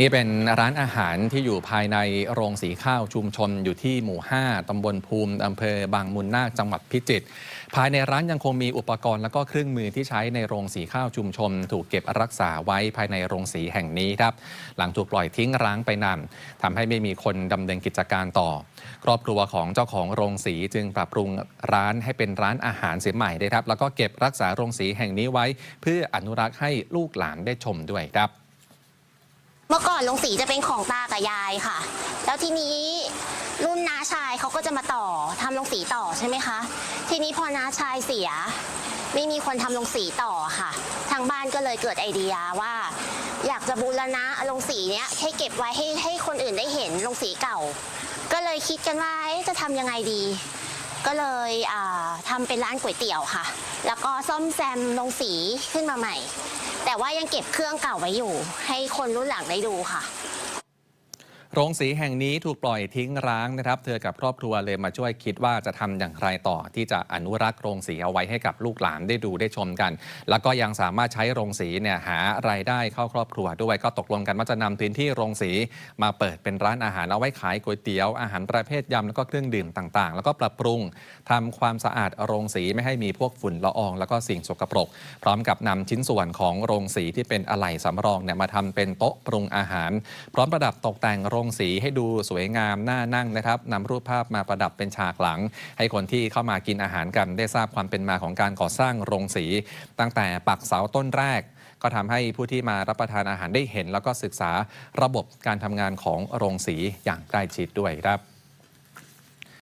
นี่เป็นร้านอาหารที่อยู่ภายในโรงสีข้าวชุมชนอยู่ที่หมู่ 5 ตำบลภูมิ อำเภอบางมุนนาค จังหวัดพิจิตร ภายในร้านยังคงมีอุปกรณ์และก็เครื่องมือที่ใช้ในโรงสีข้าวชุมชน ถูกเก็บรักษาไว้ภายในโรงสีแห่งนี้ครับ หลังถูกปล่อยทิ้งร้างไปนานทำให้ไม่มีคนดำเนินกิจการต่อ ครอบครัวของเจ้าของโรงสีจึงปรับปรุงร้านให้เป็นร้านอาหารเสียใหม่ได้ครับ แล้วก็เก็บรักษาโรงสีแห่งนี้ไว้ เพื่ออนุรักษ์ให้ลูกหลานได้ชมด้วยครับ เมื่อก่อนโรงสีจะเป็นของตากับยายค่ะ แล้วทีนี้รุ่นน้าชายเขาก็จะมาต่อทำโรงสีต่อใช่ไหมคะ ทีนี้พอน้าชายเสีย ไม่มีคนทำโรงสีต่อค่ะ ทางบ้านก็เลยเกิดไอเดียว่า อยากจะบูรณะโรงสีเนี้ยให้เก็บไว้ให้ให้คนอื่นได้เห็นโรงสีเก่า ก็เลยคิดกันว่าจะทำยังไงดี ก็เลยอ่าทำเป็นร้านก๋วยเตี๋ยวค่ะ แล้วก็ซ่อมแซมลงสีขึ้นมาใหม่ แต่ว่ายังเก็บเครื่องเก่าไว้อยู่ ให้คนรุ่นหลังได้ดูค่ะ โรงสีแห่งนี้ถูกปล่อยทิ้งร้างนะครับ เธอกับครอบครัวเลยมาช่วยคิดว่าจะทำอย่างไรต่อ ที่จะอนุรักษ์โรงสีเอาไว้ให้กับลูกหลานได้ดูได้ชมกัน แล้วก็ยังสามารถใช้โรงสีเนี่ยหารายได้เข้าครอบครัวด้วยก็ตกลงกันว่าจะนำพื้นที่โรงสีมาเปิดเป็นร้านอาหารเอาไว้ขายก๋วยเตี๋ยวอาหารประเภทยำแล้วก็เครื่องดื่มต่างๆ แล้วก็ปรับปรุงทำความสะอาดโรงสีไม่ให้มีพวกฝุ่นละออง แล้วก็สิ่งสกปรก พร้อมกับนำชิ้นส่วนของโรงสีที่เป็นอะไหล่สำรองเนี่ยมาทำเป็นโต๊ะปรุงอาหาร พร้อมประดับตกแต่งโรงสีให้ดูสวยงามน่านั่งนะครับนำรูปภาพมาประดับเป็นฉากหลัง ให้คนที่เข้ามากินอาหารกันได้ทราบความเป็นมาของการก่อสร้างโรงสี ตั้งแต่ปักเสาต้นแรก ก็ทำให้ผู้ที่มารับประทานอาหารได้เห็น แล้วก็ศึกษาระบบการทำงานของโรงสีอย่างใกล้ชิดด้วยครับ